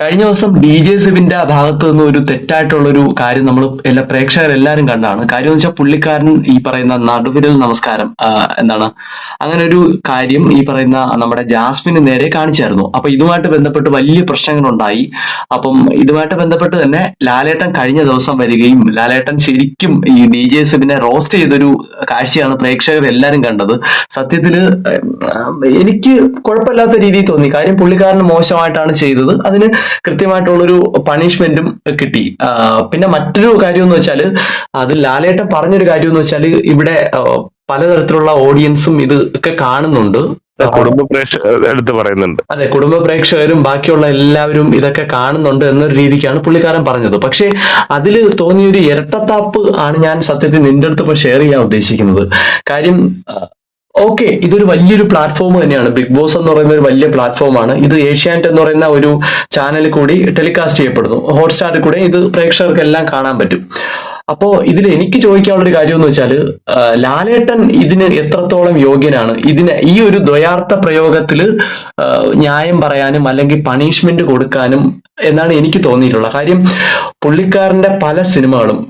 കഴിഞ്ഞ ദിവസം D J സിബിന്റെ ഭാഗത്ത് നിന്ന് ഒരു തെറ്റായിട്ടുള്ള ഒരു കാര്യം നമ്മൾ എല്ലാ പ്രേക്ഷകരെല്ലാരും കണ്ടാണ്. കാര്യം എന്ന് വെച്ചാൽ പുള്ളിക്കാരൻ ഈ പറയുന്ന നടുവിരൽ നമസ്കാരം എന്താണ് അങ്ങനെ ഒരു കാര്യം ഈ പറയുന്ന നമ്മുടെ ജാസ്മിന് നേരെ കാണിച്ചായിരുന്നു. അപ്പൊ ഇതുമായിട്ട് ബന്ധപ്പെട്ട് വലിയ പ്രശ്നങ്ങൾ ഉണ്ടായി അപ്പം ഇതുമായിട്ട് ബന്ധപ്പെട്ട് തന്നെ ലാലേട്ടൻ കഴിഞ്ഞ ദിവസം വരികയും ലാലേട്ടൻ ശരിക്കും ഈ ഡി ജെ സിബിനെ റോസ്റ്റ് ചെയ്തൊരു കാഴ്ചയാണ് പ്രേക്ഷകർ എല്ലാരും കണ്ടത്. സത്യത്തിൽ എനിക്ക് കുഴപ്പമില്ലാത്ത രീതിയിൽ തോന്നി. കാര്യം പുള്ളിക്കാരന് മോശമായിട്ടാണ് ചെയ്തത്. അതിന് കൃത്യമായിട്ടുള്ളൊരു പണിഷ്മെന്റും കിട്ടി. പിന്നെ മറ്റൊരു കാര്യം എന്ന് വെച്ചാൽ അത് ലാലേട്ടൻ പറഞ്ഞൊരു കാര്യം എന്ന് വെച്ചാൽ ഇവിടെ പലതരത്തിലുള്ള ഓഡിയൻസും ഇത് ഒക്കെ കാണുന്നുണ്ട്. കുടുംബ പ്രേക്ഷകർ എടുത്ത് പറയുന്നുണ്ട്. അതെ കുടുംബ പ്രേക്ഷകരും ബാക്കിയുള്ള എല്ലാവരും ഇതൊക്കെ കാണുന്നുണ്ട് എന്നൊരു രീതിക്കാണ് പുള്ളിക്കാരൻ പറഞ്ഞത്. പക്ഷേ അതിൽ തോന്നിയൊരു ഇരട്ടത്താപ്പ് ആണ് ഞാൻ സത്യത്തിൽ നിന്റെ അടുത്ത് ഇപ്പൊ ഷെയർ ചെയ്യാൻ ഉദ്ദേശിക്കുന്നത്. കാര്യം ഓക്കെ ഇതൊരു വലിയൊരു പ്ലാറ്റ്ഫോം തന്നെയാണ്. ബിഗ് ബോസ് എന്ന് പറയുന്ന ഒരു വലിയ പ്ലാറ്റ്ഫോമാണ് ഇത് ഏഷ്യാനെറ്റ് എന്ന് പറയുന്ന ഒരു ചാനലിൽ കൂടി ടെലികാസ്റ്റ് ചെയ്യപ്പെടുന്നു. ഹോട്ട്സ്റ്റാറിൽ കൂടെ ഇത് പ്രേക്ഷകർക്ക് എല്ലാം കാണാൻ പറ്റും. അപ്പോ ഇതിൽ എനിക്ക് ചോദിക്കാനുള്ള ഒരു കാര്യം എന്ന് വെച്ചാൽ ലാലേട്ടൻ ഇതിന് എത്രത്തോളം യോഗ്യനാണ്? ഇതിന് ഈ ഒരു ദ്വയാർത്ഥ പ്രയോഗത്തിൽ ന്യായം പറയാനും അല്ലെങ്കിൽ പണിഷ്മെന്റ് കൊടുക്കാനും എന്നാണ് എനിക്ക് തോന്നിയിട്ടുള്ളത്. കാര്യം പുള്ളിക്കാരന്റെ പല സിനിമകളും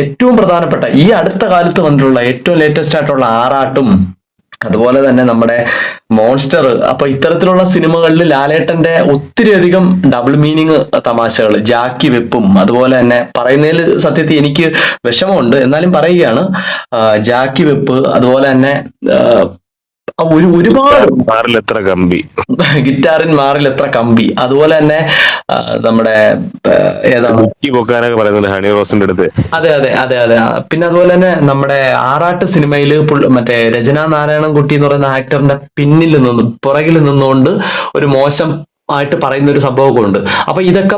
ഏറ്റവും പ്രധാനപ്പെട്ട ഈ അടുത്ത കാലത്ത് വന്നിട്ടുള്ള ഏറ്റവും ലേറ്റസ്റ്റ് ആയിട്ടുള്ള ആറാട്ടും അതുപോലെ തന്നെ നമ്മുടെ മോൺസ്റ്റർ അപ്പൊ ഇത്തരത്തിലുള്ള സിനിമകളിൽ ലാലേട്ടന്റെ ഒത്തിരി അധികം ഡബിൾ മീനിങ് തമാശകൾ ജാക്കി വെപ്പും അതുപോലെ തന്നെ പറയുന്നതിൽ സത്യത്തിൽ എനിക്ക് വിഷമമുണ്ട്. എന്നാലും പറയുകയാണ് ജാക്കി വെപ്പ് അതുപോലെ തന്നെ ഒരു ഒരുപാട് മാറിൽ എത്ര കമ്പി. ഗിറ്റാറിൻ മാറിൽ എത്ര കമ്പി. അതുപോലെ തന്നെ നമ്മുടെ ആ, ഏതാണ് മുക്കി പൊക്കാനൊക്കെ പറയുന്നുണ്ട് ഹണി റോസിന്റെ അടുത്ത്. അതെ അതെ അതെ അതെ. പിന്നെ അതുപോലെ തന്നെ നമ്മുടെ ആറാട്ട് സിനിമയിൽ മറ്റേ രചന നാരായണൻ കുട്ടി എന്ന് പറയുന്ന ആക്ടറിന്റെ പിന്നിൽ നിന്ന് പുറകിൽ നിന്നുകൊണ്ട് ഒരു മോശം ആയിട്ട് പറയുന്ന ഒരു സംഭവമൊക്കെ ഉണ്ട്. അപ്പൊ ഇതൊക്കെ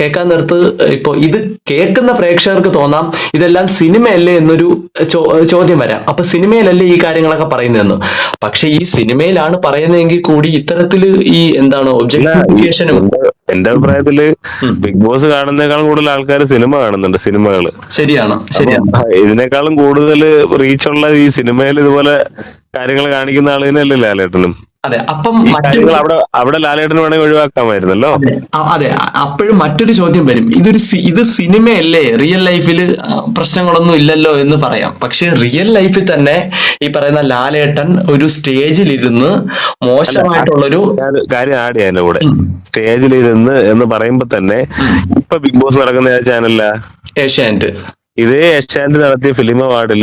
കേൾക്കാൻ നേരത്ത് ഇപ്പൊ ഇത് കേൾക്കുന്ന പ്രേക്ഷകർക്ക് തോന്നാം ഇതെല്ലാം സിനിമയല്ലേ എന്നൊരു ചോദ്യം വരാം. അപ്പൊ സിനിമയിലല്ലേ ഈ കാര്യങ്ങളൊക്കെ പറയുന്നതെന്ന്. പക്ഷെ ഈ സിനിമയിലാണ് പറയുന്നതെങ്കിൽ കൂടി ഇത്തരത്തിൽ ഈ എന്താണ് ഒബ്ജക്ടിഫിക്കേഷനും എന്റെ- അഭിപ്രായത്തിൽ ബിഗ് ബോസ് കാണുന്നേക്കാളും കൂടുതൽ ആൾക്കാർ സിനിമ കാണുന്നുണ്ട് സിനിമകൾ. ശരിയാണ് ശരിയാണ്. ഇതിനേക്കാളും കൂടുതൽ റീച്ചുള്ള ഈ സിനിമയിൽ ഇതുപോലെ കാര്യങ്ങൾ കാണിക്കുന്ന ആളിനല്ലേ ലാലേട്ടനും? അതെ അപ്പം അവിടെ അവിടെ ലാലേട്ടന് വേണമെങ്കിൽ ഒഴിവാക്കാമായിരുന്നല്ലോ? അതെ അപ്പോഴും മറ്റൊരു ചോദ്യം വരും. ഇതൊരു ഇത് സിനിമയല്ലേ? റിയൽ ലൈഫിൽ പ്രശ്നങ്ങളൊന്നും ഇല്ലല്ലോ എന്ന് പറയാം. പക്ഷെ റിയൽ ലൈഫിൽ തന്നെ ഈ പറയുന്ന ലാലേട്ടൻ ഒരു സ്റ്റേജിലിരുന്ന് മോശമായിട്ടുള്ളൊരു കാര്യം ആഡ് ചെയ്യാൻ കൂടെ. സ്റ്റേജിലിരുന്ന് സ്റ്റേജിൽ ഇരുന്ന് എന്ന് പറയുമ്പോ തന്നെ ഇപ്പൊ ബിഗ് ബോസ് നടക്കുന്ന ചാനല ഏഷ്യാനെറ്റ്. ഇതേ ഏഷ്യാനെറ്റ് നടത്തിയ ഫിലിം അവാർഡിൽ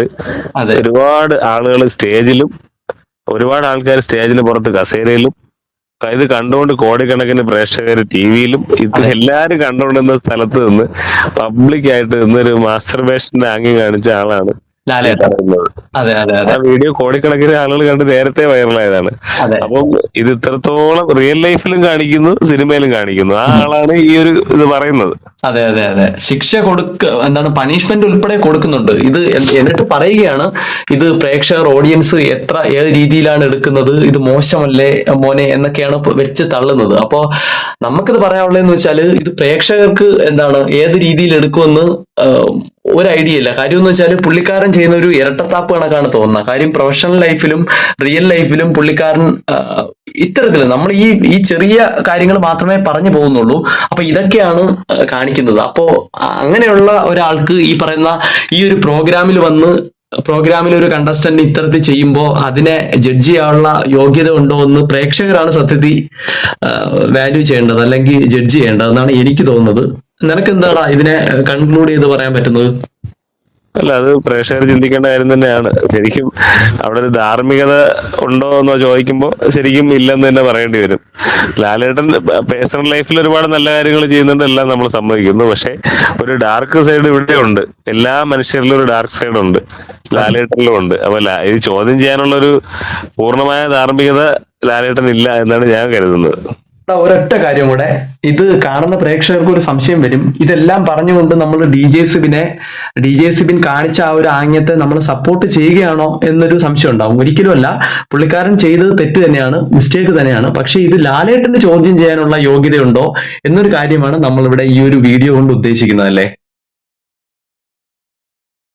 അതെ. ഒരുപാട് ആളുകൾ സ്റ്റേജിലും ഒരുപാട് ആൾക്കാർ സ്റ്റേജിന് പുറത്ത് കസേരയിലും ഇത് കണ്ടുകൊണ്ട് കോടിക്കണക്കിന് പ്രേക്ഷകർ ടി വിയിലും ഇത്. എല്ലാരും കണ്ടുകൊണ്ടിരുന്ന സ്ഥലത്ത് നിന്ന് പബ്ലിക് ആയിട്ട് ഇന്നൊരു മാസ്റ്റർബേഷന്റെ ആംഗ്യം കാണിച്ച ആളാണ് ലാലേട്ടൻ. പറയുന്നത് അതെ അതെ ആ അതെ വീഡിയോ കോടിക്കണക്കിന് ആളുകൾ കണ്ട് നേരത്തെ വൈറലായതാണ്. അതെ. അപ്പം ഇത് ഇത്രത്തോളം റിയൽ ലൈഫിലും കാണിക്കുന്നു സിനിമയിലും കാണിക്കുന്നു. ആ ആളാണ് ഈ ഒരു ഇത് പറയുന്നത്. അതെ അതെ അതെ. ശിക്ഷ കൊടുക്ക എന്താണ് പണിഷ്മെന്റ് ഉൾപ്പെടെ കൊടുക്കുന്നുണ്ട്. ഇത് എന്നിട്ട് പറയുകയാണ് ഇത് പ്രേക്ഷകർ ഓഡിയൻസ് എത്ര ഏത് രീതിയിലാണ് എടുക്കുന്നത് ഇത് മോശമല്ലേ മോനെ എന്നൊക്കെയാണ് വെച്ച് തള്ളുന്നത്. അപ്പോ നമുക്കിത് പറയാനുള്ളതെന്ന് വെച്ചാൽ ഇത് പ്രേക്ഷകർക്ക് എന്താണ് ഏത് രീതിയിൽ എടുക്കുമെന്ന് ഒരു ഐഡിയ ഇല്ല. കാര്യം എന്ന് വെച്ചാൽ പുള്ളിക്കാരൻ ചെയ്യുന്ന ഒരു ഇരട്ടത്താപ്പ് കണക്കാണ് തോന്നുന്നത്. കാര്യം പ്രൊഫഷണൽ ലൈഫിലും റിയൽ ലൈഫിലും പുള്ളിക്കാരൻ ഇത്തരത്തിൽ നമ്മൾ ഈ ഈ ചെറിയ കാര്യങ്ങൾ മാത്രമേ പറഞ്ഞു പോകുന്നുള്ളൂ. അപ്പൊ ഇതൊക്കെയാണ് കാണിക്കുന്നത്. അപ്പോ അങ്ങനെയുള്ള ഒരാൾക്ക് ഈ പറയുന്ന ഈ ഒരു പ്രോഗ്രാമിൽ വന്ന് പ്രോഗ്രാമിൽ ഒരു കണ്ടസ്റ്റന്റ് ഇത്തരത്തിൽ ചെയ്യുമ്പോൾ അതിനെ ജഡ്ജ് ചെയ്യാനുള്ള യോഗ്യത ഉണ്ടോ എന്ന് പ്രേക്ഷകരാണ് സത്യത്തിൽ വാല്യൂ ചെയ്യേണ്ടത് അല്ലെങ്കിൽ ജഡ്ജ് ചെയ്യേണ്ടത് എന്നാണ് എനിക്ക് തോന്നുന്നത്. നിനക്ക് എന്താടാ ഇതിനെ കൺക്ലൂഡ് ചെയ്ത് പറയാൻ പറ്റുന്നത്? അല്ല അത് പ്രേക്ഷകർ ചിന്തിക്കേണ്ട കാര്യം തന്നെയാണ്. ശരിക്കും അവിടെ ഒരു ധാർമ്മികത ഉണ്ടോ എന്ന് ചോദിക്കുമ്പോൾ ശരിക്കും ഇല്ലെന്ന് തന്നെ പറയേണ്ടി വരും. ലാലേട്ടൻ പേഴ്സണൽ ലൈഫിൽ ഒരുപാട് നല്ല കാര്യങ്ങൾ ചെയ്യുന്നുണ്ട് എല്ലാം നമ്മൾ സമ്മതിക്കുന്നു. പക്ഷെ ഒരു ഡാർക്ക് സൈഡ് ഇവിടെ ഉണ്ട്. എല്ലാ മനുഷ്യരിലും ഒരു ഡാർക്ക് സൈഡ് ഉണ്ട്. ലാലേട്ടനിലും ഉണ്ട്. അപ്പൊ ഇത് ചോദ്യം ചെയ്യാനുള്ള ഒരു പൂർണമായ ധാർമ്മികത ലാലേട്ടൻ ഇല്ല എന്നാണ് ഞാൻ കരുതുന്നത്. ഒരൊറ്റ കാര്യം കൂടെ. ഇത് കാണുന്ന പ്രേക്ഷകർക്ക് ഒരു സംശയം വരും. ഇതെല്ലാം പറഞ്ഞുകൊണ്ട് നമ്മൾ ഡി ജെ സിബിനെ ഡി ജെ സിബിൻ കാണിച്ച ആ ഒരു ആംഗ്യത്തെ നമ്മൾ സപ്പോർട്ട് ചെയ്യുകയാണോ എന്നൊരു സംശയം ഉണ്ടാവും. ഒരിക്കലുമല്ല പുള്ളിക്കാരൻ ചെയ്തത് തെറ്റ് തന്നെയാണ് മിസ്റ്റേക്ക് തന്നെയാണ്. പക്ഷെ ഇത് ലാലേട്ടന് ചോദ്യം ചെയ്യാനുള്ള യോഗ്യതയുണ്ടോ എന്നൊരു കാര്യമാണ് നമ്മൾ ഇവിടെ ഈ ഒരു വീഡിയോ കൊണ്ട് ഉദ്ദേശിക്കുന്നത് അല്ലേ?